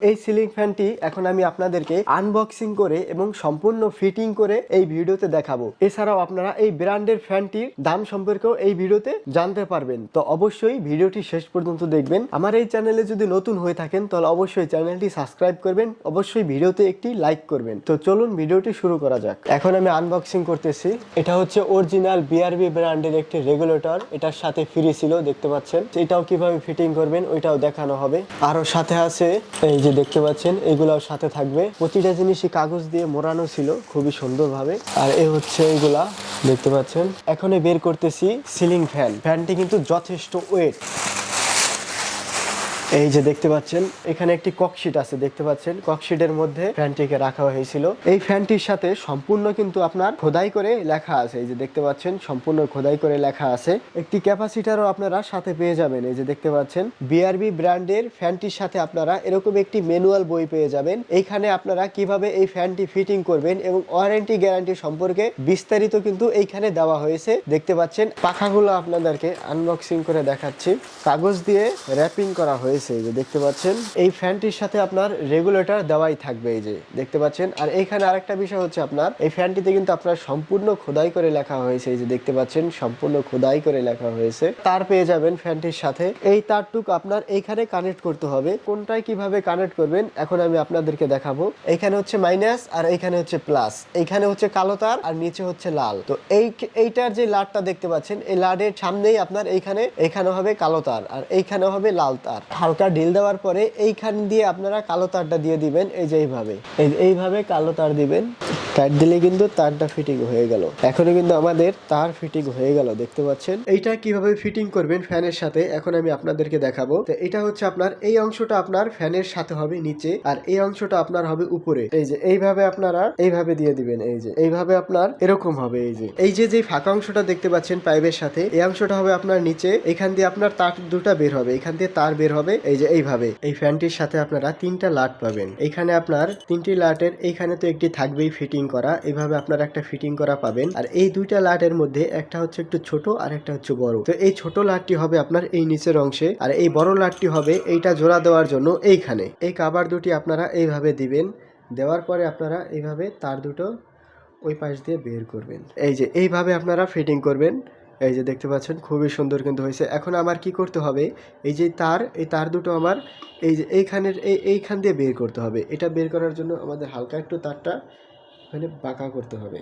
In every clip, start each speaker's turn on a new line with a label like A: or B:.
A: এই সিলিং ফ্যানটি এখন আমি আপনাদেরকে আনবক্সিং করে এবং সম্পূর্ণ ফিটিং করে এই ভিডিওতে দেখাবো। এছাড়াও আপনারা এই ব্র্যান্ডের ফ্যানটির দাম সম্পর্কেও এই ভিডিওতে জানতে পারবেন। তো অবশ্যই ভিডিওটি শেষ পর্যন্ত দেখবেন। আমার এই চ্যানেলে যদি নতুন হয়ে থাকেন, তাহলে অবশ্যই চ্যানেলটি সাবস্ক্রাইব করবেন, অবশ্যই ভিডিওতে একটি লাইক করবেন। তো চলুন ভিডিওটি শুরু করা যাক। এখন আমি আনবক্সিং করতেছি। এটা হচ্ছে অরিজিনাল বিআরবি ব্র্যান্ডের একটি রেগুলেটর এটার সাথে ফ্রি ছিল, দেখতে পাচ্ছেন। এটাও কীভাবে ফিটিং করবেন, ওইটাও দেখানো হবে। আরও সাথে আছে এই যে দেখতে পাচ্ছেন, এগুলাও সাথে থাকবে। প্রতিটা জিনিসই কাগজ দিয়ে মোড়ানো ছিল, খুবই সুন্দরভাবে। আর এ হচ্ছে এগুলা, দেখতে পাচ্ছেন। এখনই বের করতেছি সিলিং ফ্যান। ফ্যানটি কিন্তু যথেষ্ট ওয়েট। এই যে দেখতে পাচ্ছেন, এখানে একটি ককশিট আছে, দেখতে পাচ্ছেন? ককশিটের মধ্যে ফ্যানটিকে রাখা হয়েছিল। এই ফ্যানটির সাথে সম্পূর্ণ কিন্তু আপনার খোদাই করে লেখা আছে। এই যে দেখতে পাচ্ছেন, সম্পূর্ণ খোদাই করে লেখা আছে। একটি ক্যাপাসিটারও আপনারা সাথে পেয়ে যাবেন। এই যে দেখতে পাচ্ছেন বিআরবি ব্র্যান্ডের ফ্যানটির সাথে আপনারা এরকম একটি ম্যানুয়াল বই পেয়ে যাবেন। এইখানে আপনারা কীভাবে এই ফ্যানটি ফিটিং করবেন এবং ওয়ারেন্টি গ্যারান্টি সম্পর্কে বিস্তারিত কিন্তু এইখানে দেওয়া হয়েছে। দেখতে পাচ্ছেন, পাখাগুলো আপনাদেরকে আনবক্সিং করে দেখাচ্ছি। কাগজ দিয়ে র্যাপিং করা হয়েছে। এই যে দেখতে পাচ্ছেন। এই ফ্যানটির সাথে আপনার রেগুলেটর দেওয়াই থাকবে, এই যে দেখতে পাচ্ছেন। আর এইখানে আরেকটা বিষয় হচ্ছে আপনার, এই ফ্যানটিতে কিন্তু আপনার সম্পূর্ণ খোদাই করে লেখা হয়েছে, এই যে দেখতে পাচ্ছেন, সম্পূর্ণ খোদাই করে লেখা হয়েছে। তার পেয়ে যাবেন ফ্যানটির সাথে। এই তারটুক আপনার এইখানে কানেক্ট করতে হবে। কোনটায় কীভাবে কানেক্ট করবেন, এখন আমি আপনাদেরকে দেখাবো। এইখানে হচ্ছে মাইনাস আর এইখানে হচ্ছে প্লাস এইখানে হচ্ছে কালো তার আর নিচে হচ্ছে লাল। তো এই এইটার যে লাটটা দেখতে পাচ্ছেন, এই লাডের সামনেই আপনার এইখানে এইখানে হবে কালো তার আর এইখানে হবে লাল তার। হালকা ঢিল দেওয়ার পরে এইখান দিয়ে আপনারা কালো তারটা দিয়ে দিবেন, এই যে এইভাবে। এই এইভাবে কালো তার দিবেন। টাইট দিলে কিন্তু তারটা ফিটিং হয়ে গেল। এখনও কিন্তু আমাদের তার ফিটিং হয়ে গেল, দেখতে পাচ্ছেন? এইটা কীভাবে ফিটিং করবেন ফ্যানের সাথে, এখন আমি আপনাদেরকে দেখাবো। তো এটা হচ্ছে আপনার, এই অংশটা আপনার ফ্যানের সাথে হবে নিচে, আর এই অংশটা আপনার হবে উপরে। এই যে, এইভাবে আপনারা এইভাবে দিয়ে দিবেন, এই যে, এইভাবে আপনার এরকম হবে, এই যে। এই যে যে ফাঁকা অংশটা দেখতে পাচ্ছেন পাইপের সাথে, এই অংশটা হবে আপনার নিচে, এখান দিয়ে আপনার তার দুটা বের হবে, এখান দিয়ে তার বের হবে, এই যে, এইভাবে। এই ফ্যানটির সাথে আপনারা তিনটা লাট পাবেন। এখানে আপনার তিনটি লাটের, এইখানে তো একটি থাকবেই ফিটিং করা এইভাবে আপনারা একটা ফিটিং করা পাবেন। আর এই দুইটা লাটের মধ্যে একটা হচ্ছে একটু ছোট, আর একটা হচ্ছে বড়। তো এই ছোট লাটটি হবে আপনার এই নিচের অংশে, আর এই বড় লাটটি হবে এইটা জোড়া দেওয়ার জন্য এইখানে। এই কাবার দুটি আপনারা এইভাবে দিবেন, দেওয়ার পরে আপনারা এইভাবে তার দুটো ওই পাশ দিয়ে বের করবেন। এই যে, এইভাবে আপনারা ফিটিং করবেন। এই যে, দেখতে পাচ্ছেন, খুবই সুন্দর কিন্তু হয়েছে। এখন আমার কি করতে হবে? এই যে তার, এই তার দুটো আমার, এই যে এইখানের, এই এইখান দিয়ে বের করতে হবে। এটা বের করার জন্য আমাদের হালকা একটু তারটা মানে পাকা করতে হবে।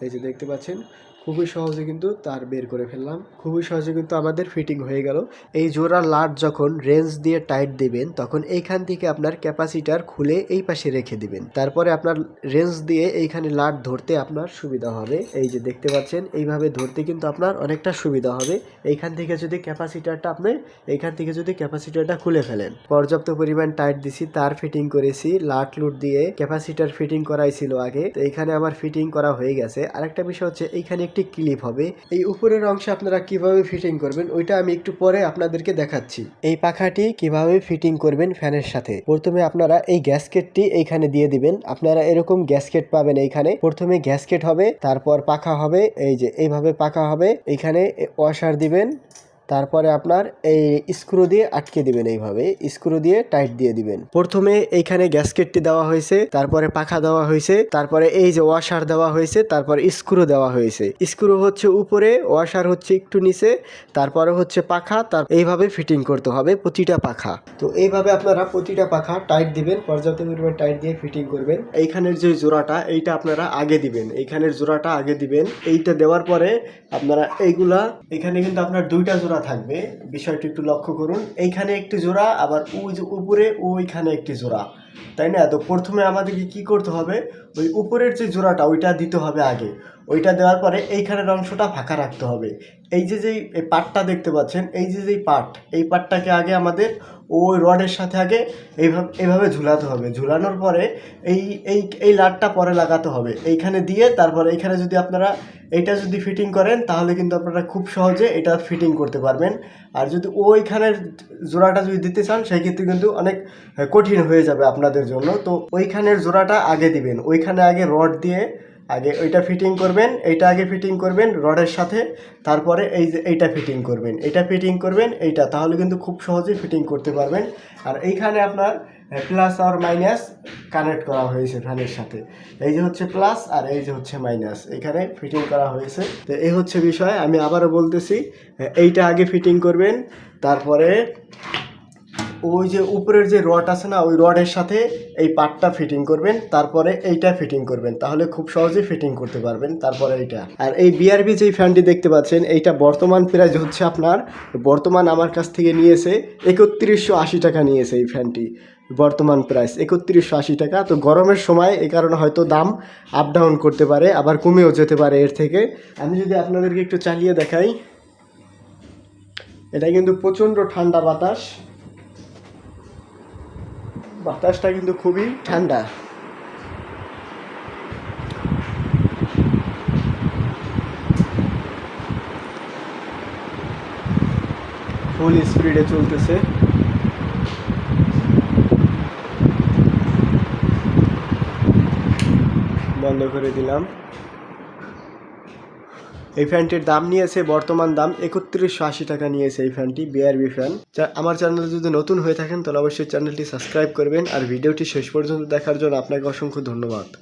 A: এই যে দেখতে পাচ্ছেন খুবই সহজে কিন্তু তার বের করে ফেললাম। খুবই সহজে কিন্তু আমাদের ফিটিং হয়ে গেল। এই জোড়া লাট যখন রেঞ্জ দিয়ে টাইট দিবেন, তখন এইখান থেকে আপনার ক্যাপাসিটার খুলে এই পাশে রেখে দিবেন। তারপরে আপনার রেঞ্জ দিয়ে এইখানে লাট ধরতে আপনার সুবিধা হবে। এই যে দেখতে পাচ্ছেন, এইভাবে ধরতে কিন্তু আপনার অনেকটা সুবিধা হবে। এইখান থেকে যদি ক্যাপাসিটারটা আপনি, এইখান থেকে যদি ক্যাপাসিটারটা খুলে ফেলেন। পর্যাপ্ত পরিমাণ টাইট দিছি, তার ফিটিং করেছি, লাট লুট দিয়ে ক্যাপাসিটার ফিটিং করাই ছিল আগে। তো এইখানে আমার ফিটিং করা হয়ে গেছে। আরেকটা বিষয় হচ্ছে, এইখানে একটি ক্লিপ হবে। এই উপরের অংশে আপনারা কীভাবে ফিটিং করবেন, ওইটা আমি একটু পরে আপনাদেরকে দেখাচ্ছি। এই পাখাটি কীভাবে ফিটিং করবেন ফ্যানের সাথে? প্রথমে আপনারা এই গ্যাসকেটটি এইখানে দিয়ে দিবেন। আপনারা এরকম গ্যাসকেট পাবেন এইখানে। প্রথমে গ্যাসকেট হবে, তারপর পাখা হবে, এই যে এইভাবে পাখা হবে। এইখানে ওয়াশার দিবেন। তারপরে আপনার এই স্ক্রু দিয়ে আটকে দিবেন এইভাবে, স্ক্রু দিয়ে টাইট দিয়ে দিবেন। প্রথমে এইখানে গ্যাসকেটটি দেওয়া হয়েছে, তারপরে পাখা দেওয়া হয়েছে, তারপরে এই যে ওয়াশার দেওয়া হয়েছে, তারপর স্ক্রু দেওয়া হয়েছে। স্ক্রু হচ্ছে উপরে, ওয়াশার হচ্ছে একটু নিচে, তারপরে হচ্ছে পাখা, তার এইভাবে ফিটিং করতে হবে প্রতিটা পাখা। তো এইভাবে আপনারা প্রতিটা পাখা টাইট দিবেন, পর্যাপ্ত পরিমাণ টাইট দিয়ে ফিটিং করবেন। এইখানের যে জোড়াটা, এইটা আপনারা আগে দিবেন। এইখানের জোড়াটা আগে দিবেন। এইটা দেওয়ার পরে আপনারা এইগুলা, এখানে কিন্তু আপনার দুইটা জোড়া থাকবে। বিষয়টি একটু লক্ষ্য করুন। এইখানে একটি জোড়া, আবার যে উপরে ওইখানে একটি জোড়া। তাই না? তো প্রথমে আমাদেরকে কি করতে হবে? ওই উপরের যে জোড়াটা, ওইটা দিতে হবে আগে। ওইটা দেওয়ার পরে এইখানের অংশটা ফাঁকা রাখতে হবে। এই যে যেই পাটটা দেখতে পাচ্ছেন, এই যে যেই পাট, এই পাটটাকে আগে আমাদের ওই রডের সাথে আগে এইভাবে এইভাবে ঝুলাতে হবে। ঝুলানোর পরে এই এই এই লাটটা পরে লাগাতে হবে। এইখানে দিয়ে তারপরে এইখানে যদি আপনারা এইটা যদি ফিটিং করেন, তাহলে কিন্তু আপনারা খুব সহজে এটা ফিটিং করতে পারবেন। আর যদি ওইখানের জোড়াটা যদি দিতে চান সেই ক্ষেত্রে কিন্তু অনেক কঠিন হয়ে যাবে আপনাদের জন্য। তো ওইখানের জোড়াটা আগে দিবেন। ওইখানে আগে রড দিয়ে আগে ওইটা ফিটিং করবেন, এইটা আগে ফিটিং করবেন রডের সাথে, তারপরে এই যে এইটা ফিটিং করবেন। এইটা ফিটিং করবেন, এইটা, তাহলে কিন্তু খুব সহজেই ফিটিং করতে পারবেন। আর এইখানে আপনার প্লাস আর মাইনাস কানেক্ট করা হয়েছে ফ্যানের সাথে। এই যে হচ্ছে প্লাস আর এই যে হচ্ছে মাইনাস এখানে ফিটিং করা হয়েছে। তো এই হচ্ছে বিষয়, আমি আবারও বলতেছি এইটা আগে ফিটিং করবেন, তারপরে ওই যে উপরের যে রড আছে না, ওই রডের সাথে এই পার্টটা ফিটিং করবেন, তারপরে এইটা ফিটিং করবেন। তাহলে খুব সহজেই ফিটিং করতে পারবেন, তারপরে এইটা। আর এই বিআরবি যেই ফ্যানটি দেখতে পাচ্ছেন, এইটা বর্তমান প্রাইস হচ্ছে আপনার, বর্তমান আমার কাছ থেকে নিয়েছে একত্রিশশো আশি টাকা নিয়েছে এই ফ্যানটি বর্তমান প্রাইস একত্রিশশো আশি টাকা। তো গরমের সময় এই কারণে হয়তো দাম আপ ডাউন করতে পারে, আবার কমেও যেতে পারে এর থেকে। আমি যদি আপনাদেরকে একটু চালিয়ে দেখাই, এটা কিন্তু প্রচণ্ড ঠান্ডা বাতাস। বাতাসটা কিন্তু খুবই ঠান্ডা। ফুল স্পিডে চলতেছে। বন্ধ করে দিলাম। এই ফ্যানটির দাম নিয়েছে, বর্তমান দাম একত্রিশশো আশি টাকা নিয়েছে এই ফ্যানটি বিআরবি ফ্যান। আমার চ্যানেল যদি নতুন হয়ে থাকেন, তাহলে অবশ্যই চ্যানেলটি সাবস্ক্রাইব করবেন। আর ভিডিওটি শেষ পর্যন্ত দেখার জন্য আপনাকে অসংখ্য ধন্যবাদ।